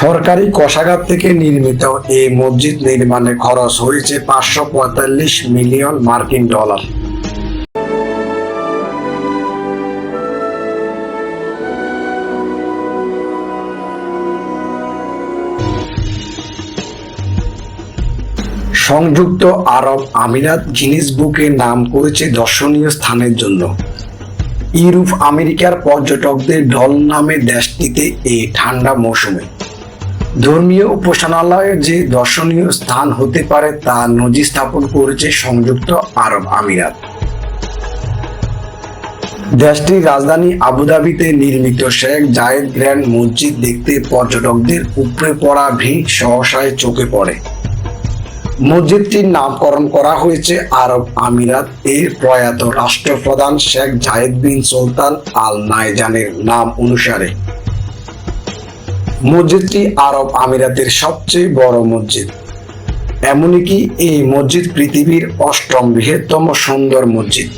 সরকারি কোষাগার থেকে নির্মিত এই মসজিদ নির্মাণে খরচ হয়েছে পাঁচশো পঁয়তাল্লিশ মিলিয়ন মার্কিন ডলার। সংযুক্ত আরব আমিরাত গিনিস বুকে নাম করেছে দর্শনীয় স্থানের জন্য। ইউরোপ আমেরিকার পর্যটকদের ঢল নামে দেশটিতে এই ঠান্ডা মৌসুমে। ধর্মীয় উপাসনালয়ে যে দর্শনীয় স্থান হতে পারে তা নজি স্থাপন করেছে সংযুক্ত আরব আমিরাত। দেশটির রাজধানী আবুধাবিতে নির্মিত শেখ জায়েদ গ্র্যান্ড মসজিদ দেখতে পর্যটকদের উপরে পড়া ভিড় সহসায় চোখে পড়ে। মসজিদটির নামকরণ করা হয়েছে আরব আমিরাত এর প্রয়াত রাষ্ট্রপ্রধান শেখ জায়েদ বিন সুলতান আল নাইজানের নাম অনুসারে। মসজিদটি আরব আমিরাতের সবচেয়ে বড় মসজিদ। এমনকি এই মসজিদ পৃথিবীর অষ্টম বৃহত্তম সুন্দর মসজিদ।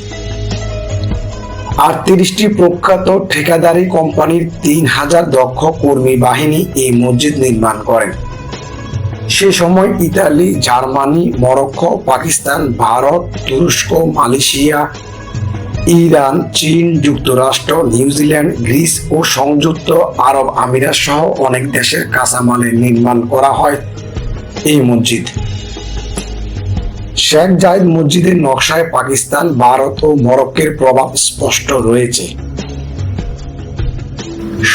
আটত্রিশটি প্রখ্যাত ঠিকাদারি কোম্পানির তিন হাজার দক্ষ কর্মী বাহিনী এই মসজিদ নির্মাণ করেন। সে সময় Italy, Germany, Morocco, Pakistan, Bharat, তুরস্ক, মালয়েশিয়া ইরান, চীন, যুক্তরাষ্ট্র নিউজিল্যান্ড গ্রিস ও সংযুক্ত আরব আমিরাত সহ অনেক দেশের কাঁচামালে নির্মাণ করা হয় এই মসজিদ। শেখ জায়েদ মসজিদের নকশায় পাকিস্তান, ভারত ও মরক্কের প্রভাব স্পষ্ট রয়েছে।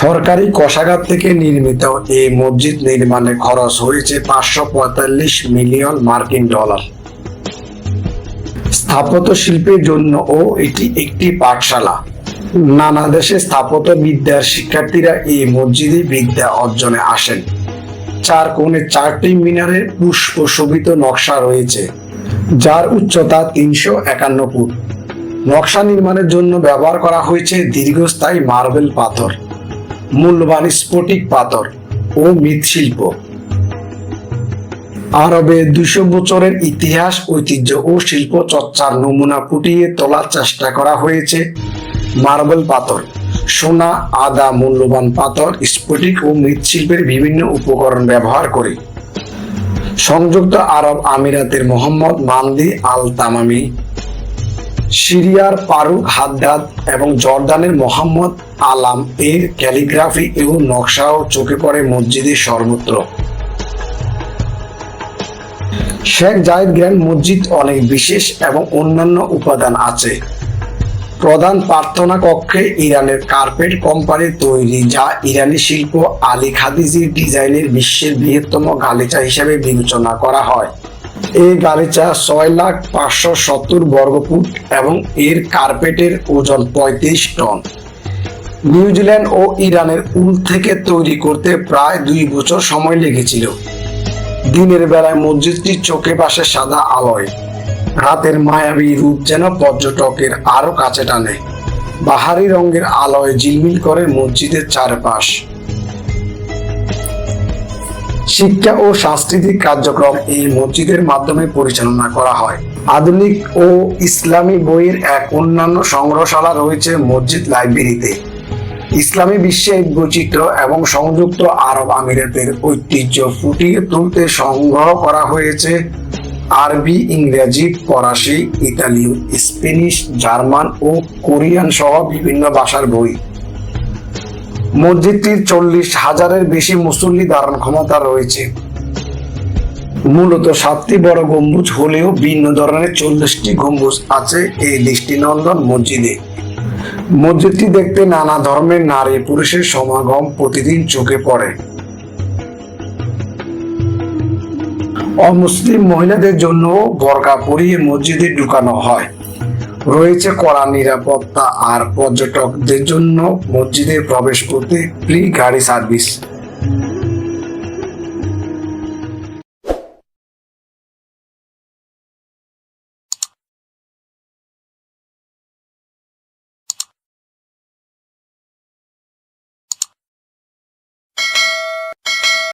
সরকারি কোষাগার থেকে নির্মিত এই মসজিদ নির্মাণে খরচ হয়েছে পাঁচশো পঁয়তাল্লিশ মিলিয়ন মার্কিন ডলার। স্থাপত্য শিল্পের জন্য ও এটি একটি পাঠশালা। নানা দেশে স্থাপত্য বিদ্যার শিক্ষার্থীরা এই মসজিদে বিদ্যা অর্জনে আসেন। চার কোণে চারটি মিনারের পুষ্প শোভিত নকশা রয়েছে, যার উচ্চতা তিনশো একান্ন ফুট। নকশা নির্মাণের জন্য ব্যবহার করা হয়েছে দীর্ঘস্থায়ী মার্বেল পাথর, মূল্যবান স্ফটিক পাথর ও মৃৎশিল্প। আরবে দুশো বছরের ইতিহাস, ঐতিহ্য ও শিল্প চর্চার নমুনা ফুটিয়ে তোলার চেষ্টা করা হয়েছে মার্বেল পাথর, সোনা, আদা মূল্যবান পাথর, স্ফটিক ও মৃৎশিল্পের বিভিন্ন উপকরণ ব্যবহার করে। সংযুক্ত আরব আমিরাতের মোহাম্মদ মান্দি আল তামামি সিরিয়ার ফারুক হাদ্দাদ এবং জর্দানের মোহাম্মদ আলাম এর ক্যালিগ্রাফি এবং নকশাও চোখে পড়ে মসজিদের সর্বত্র। শেখ জায়েদ গ্র্যান্ড মসজিদ অনেক বিশেষ এবং অন্যান্য উপাদান আছে। প্রধান প্রার্থনা কক্ষে ইরানের কার্পেট কোম্পানির তৈরি, যা ইরানি শিল্প আলী খাদিজির ডিজাইনের বিশ্বের বৃহত্তম গালিচা হিসেবে বিবেচনা করা হয়। এই গালিচা ছয় লাখ পাঁচশো সত্তর বর্গফুট এবং এর কার্পেটের ওজন পঁয়ত্রিশ টন। নিউজিল্যান্ড ও ইরানের উল থেকে তৈরি করতে প্রায় দুই বছর সময় লেগেছিল। দিনের বেলায় মসজিদটির চোখে পাশে সাদা আলোয়। রাতের মায়াবী রূপ যেন পর্যটকের আরও কাছে টানে। বাহারি রঙের আলোয় ঝিলমিল করে মসজিদের চারপাশ। শিক্ষা ও সাংস্কৃতিক কার্যক্রম এই মসজিদের মাধ্যমে পরিচালনা করা হয়। আধুনিক ও ইসলামী বইয়ের এক অন্যান্য সংগ্রহশালা রয়েছে মসজিদ লাইব্রেরিতে। ইসলামী বিশ্বের বৈচিত্র্য এবং সংযুক্ত আরব আমিরাতের ঐতিহ্য ফুটিয়ে তুলতে সংগ্রহ করা হয়েছে আরবি, ইংরেজি, ফরাসি, ইতালীয় স্প্যানিশ জার্মান ও কোরিয়ান সহ বিভিন্ন ভাষার বই। মসজিদটির চল্লিশ হাজারের বেশি মুসল্লি ধারণ ক্ষমতা রয়েছে। মূলত সাতটি বড় গম্বুজ হলেও ভিন্ন ধরনের চল্লিশটি গম্বুজ আছে এই দৃষ্টিনন্দন মসজিদে। মসজিদটি দেখতে নানা ধর্মের নারী পুরুষের সমাগম প্রতিদিন চোখে পড়ে। অমুসলিম মহিলাদের জন্য বরকা পরিয়ে মসজিদে ঢুকানো হয়। রয়েছে কড়া নিরাপত্তা আর পর্যটকদের জন্য মসজিদে প্রবেশ করতে ফ্রি গাড়ি সার্ভিস।